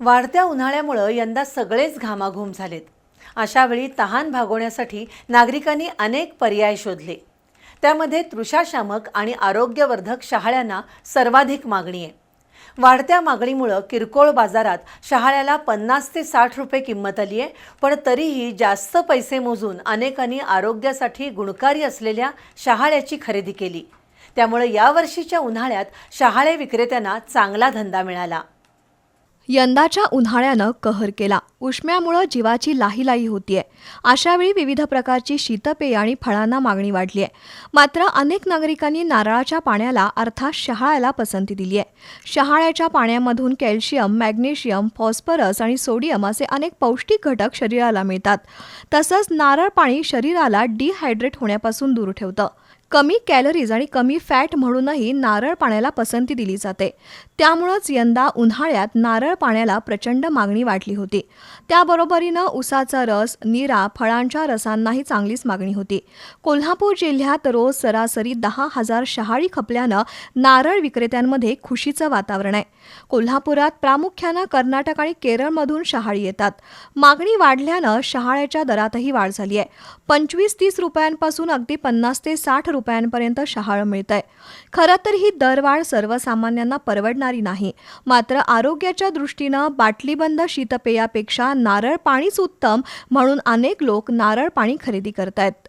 वाढत्या उन्हाळ्यामुळं यंदा सगळेच घामाघूम झालेत. अशावेळी तहान भागवण्यासाठी नागरिकांनी अनेक पर्याय शोधले. त्यामध्ये तृषाशामक आणि आरोग्यवर्धक शहाळ्यांना सर्वाधिक मागणी आहे. वाढत्या मागणीमुळं किरकोळ बाजारात शहाळ्याला पन्नास ते साठ रुपये किंमत आली आहे पण तरीही जास्त पैसे मोजून अनेकांनी आरोग्यासाठी गुणकारी असलेल्या शहाळ्याची खरेदी केली. त्यामुळे यावर्षीच्या उन्हाळ्यात शहाळे विक्रेत्यांना चांगला धंदा मिळाला. यंदाच्या उन्हाळ्यानं कहर केला. उष्म्यामुळं जीवाची लाहीलाही होतीये. अशावेळी विविध प्रकारची शीतपेय आणि फळांना मागणी वाढली आहे मात्र अनेक नागरिकांनी नारळाच्या पाण्याला अर्थात शहाळ्याला पसंती दिली आहे शहाळ्याच्या पाण्यामधून कॅल्शियम मॅग्नेशियम फॉस्फरस आणि सोडियम असे अनेक पौष्टिक घटक शरीराला मिळतात. तसंच नारळ पाणी शरीराला डिहायड्रेट होण्यापासून दूर ठेवतं. कमी कॅलरीज आणि कमी फॅट म्हणूनही नारळ पाण्याला पसंती दिली जाते. त्यामुळंच यंदा उन्हाळ्यात नारळ पाण्याला प्रचंड मागणी वाढली होती. त्याबरोबरीनं उसाचा रस निरा फळांच्या रसांनाही चांगलीच मागणी होती. कोल्हापूर जिल्ह्यात रोज सरासरी दहा हजार शहाळी खपल्यानं नारळ विक्रेत्यांमध्ये खुशीचं वातावरण आहे. कोल्हापुरात प्रामुख्यानं कर्नाटक आणि केरळमधून शहाळी येतात. मागणी वाढल्यानं शहाळ्याच्या दरातही वाढ झाली आहे. पंचवीस तीस रुपयांपासून अगदी पन्नास ते साठ रुपये रुपयांपर्यंत शहाळ मिळत आहे खरं तर ही दरवाढ सर्वसामान्यांना परवडणारी नाही. मात्र आरोग्याच्या दृष्टीनं बाटलीबंद शीतपेयापेक्षा नारळ पाणीच उत्तम म्हणून अनेक लोक नारळ पाणी खरेदी करतायत.